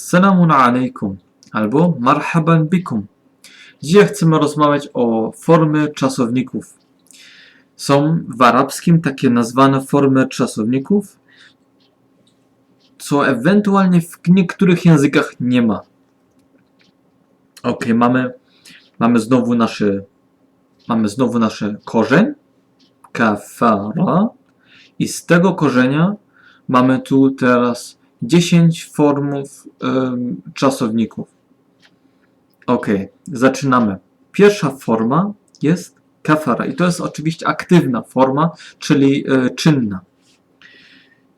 Assalamu alaikum albo marhaban bikum. Dzisiaj chcemy rozmawiać o formy czasowników. Są w arabskim takie nazwane formy czasowników, co ewentualnie w niektórych językach nie ma. Ok, mamy, mamy znowu nasze mamy znowu nasze korzeń kafara i z tego korzenia mamy tu teraz 10 formów czasowników. Ok, zaczynamy. Pierwsza forma jest kafara i to jest oczywiście aktywna forma, czyli e, czynna.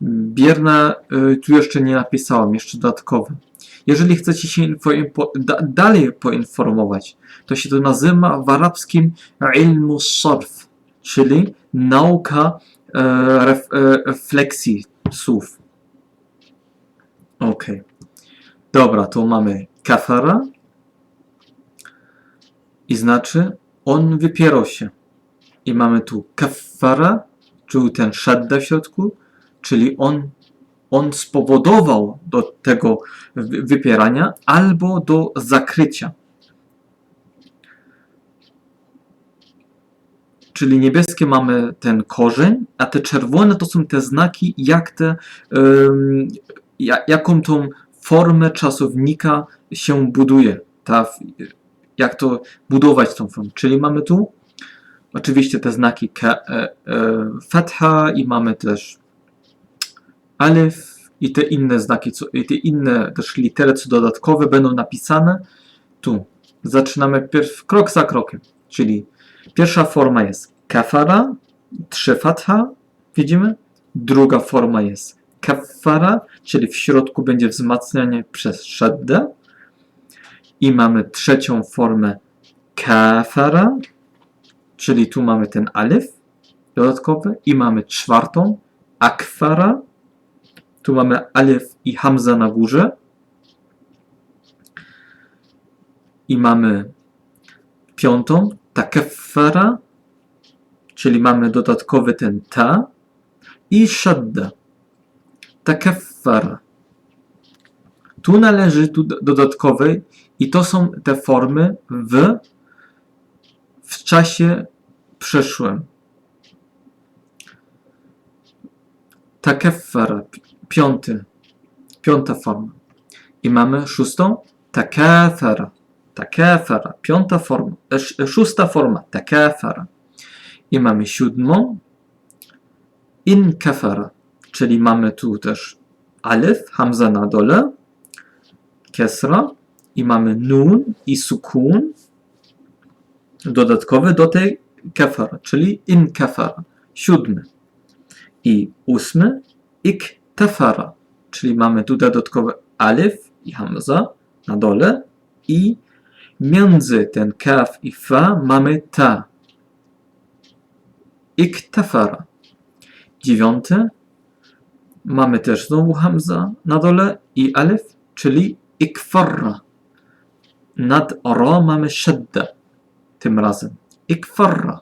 Bierna e, tu jeszcze nie napisałam, jeszcze dodatkowe. Jeżeli chcecie się da, dalej poinformować, to się to nazywa w arabskim ilmu sarf, czyli nauka e, ref, e, refleksji słów. Ok. Dobra, to mamy kafara i znaczy on wypierał się. I mamy tu kafara, czyli ten shadda w środku, czyli on, on spowodował do tego wy- wypierania albo do zakrycia. Czyli niebieskie mamy ten korzeń, a te czerwone to są te znaki, jak te, jaką tą formę czasownika się buduje. Ta, jak to budować tą formę. Czyli mamy tu oczywiście te znaki e, e, fatha i mamy też alif i te inne znaki, co, i te inne też litery, co dodatkowe będą napisane tu. Zaczynamy pierw, krok za krokiem, czyli pierwsza forma jest kafara, trzy fatha, widzimy? Druga forma jest kafara, czyli w środku będzie wzmacnianie przez shaddę. I mamy trzecią formę kafara, czyli tu mamy ten alif dodatkowy. I mamy czwartą akwara, tu mamy alif i hamza na górze. I mamy piątą takaffara, czyli mamy dodatkowy ten ta i shadda. Takaffara. Tu należy tu do- dodatkowy i to są te formy w w czasie przeszłym. Takaffara, pi- piąty, piąta forma. I mamy szóstą takafara. Takafara, piąta forma, e, sz- szósta forma, takafara. I mamy siódmą inkafara, czyli mamy tu też alif, hamza na dole, kesra i mamy nun i sukun dodatkowy do tej kafara, czyli inkafara, siódmy. I ósmy iktafara, czyli mamy tu dodatkowe alif i hamza na dole i między ten kaf i fa mamy ta. Iktafara. Dziewiąty mamy też znowu hamza na dole i alif, czyli ikfarra. Nad ra mamy shadda tym razem. Ikfarra.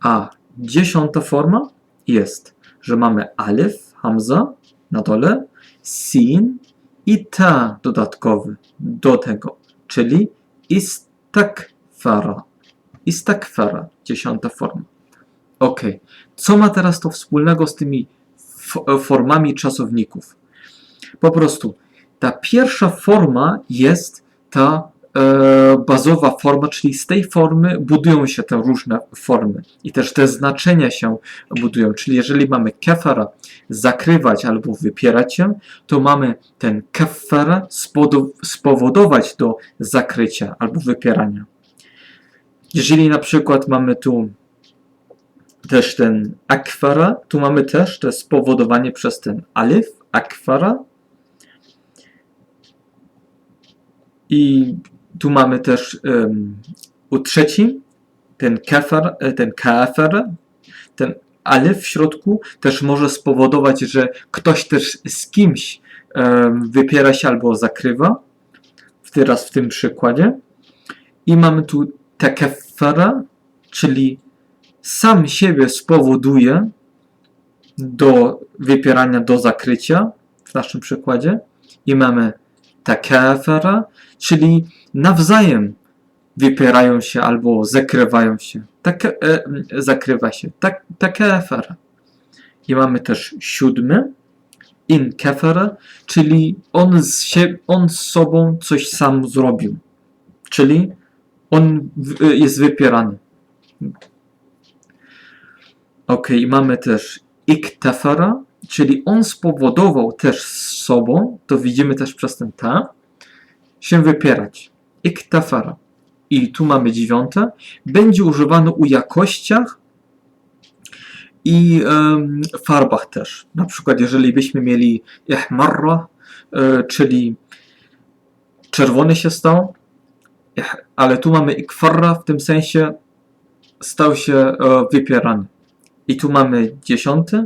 A dziesiąta forma jest, że mamy alif, hamza na dole, sin i ta dodatkowy do tego, czyli istakfara. Istakfara, dziesiąta forma. Ok. Co ma teraz to wspólnego z tymi formami czasowników? Po prostu ta pierwsza forma jest ta e, bazowa forma, czyli z tej formy budują się te różne formy i też te znaczenia się budują. Czyli jeżeli mamy kafara zakrywać albo wypierać się, to mamy ten spodo- spowodować do zakrycia albo wypierania. Jeżeli na przykład mamy tu też ten akwara, tu mamy też to spowodowanie przez ten alif, akwara. I tu mamy też um, u trzecim ten kafar, e, ten kafara, ten alif w środku też może spowodować, że ktoś też z kimś em, wypiera się albo zakrywa. Teraz w tym przykładzie. I mamy tu takafara, czyli sam siebie spowoduje do wypierania, do zakrycia w naszym przykładzie. I mamy takafara, czyli nawzajem wypierają się albo zakrywają się. Tak, e, zakrywa się. Tak, takafara. I mamy też siódmy, in czyli on z, sie, on z sobą coś sam zrobił. Czyli on jest wypierany. Ok, mamy też iktafara, czyli on spowodował też z sobą, to widzimy też przez ten ta, się wypierać. Iktafara. I tu mamy dziewiąte. Będzie używane u jakościach i em, farbach też. Na przykład, jeżeli byśmy mieli ihmarra, e, czyli czerwony się stał, ale tu mamy ikfarra, w tym sensie stał się e, wypierany. I tu mamy dziesiąty,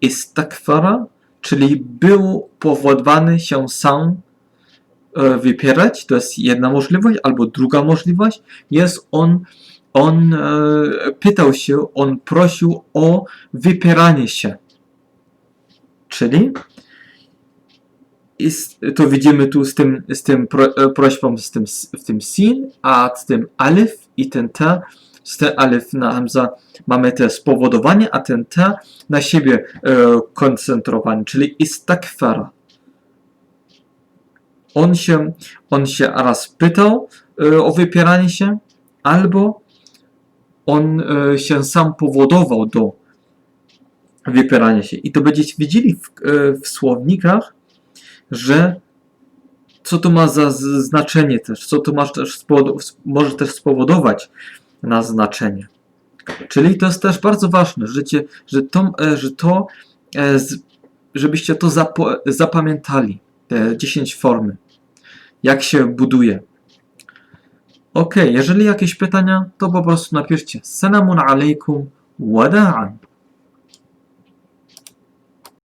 istakfara, czyli był powodowany się sam e, wypierać, to jest jedna możliwość, albo druga możliwość, jest on, on e, pytał się, on prosił o wypieranie się. Czyli jest, to widzimy tu z tym, z tym e, prośbą, z tym, w tym sin, a z tym alif i ten ta, z tym alif na hamza mamy te spowodowanie, a ten ta na siebie e, koncentrowany, czyli istakfara. On się, on się raz pytał e, o wypieranie się, albo on e, się sam powodował do wypierania się. I to będziecie widzieli w, e, w słownikach, że co to ma za znaczenie też, co to ma też może też spowodować na znaczenie. Czyli to jest też bardzo ważne, że, że to, e, że to e, żebyście to zapamiętali, te 10 formy, jak się buduje. Ok, jeżeli jakieś pytania, to po prostu napiszcie. Salamun alaikum wada'an.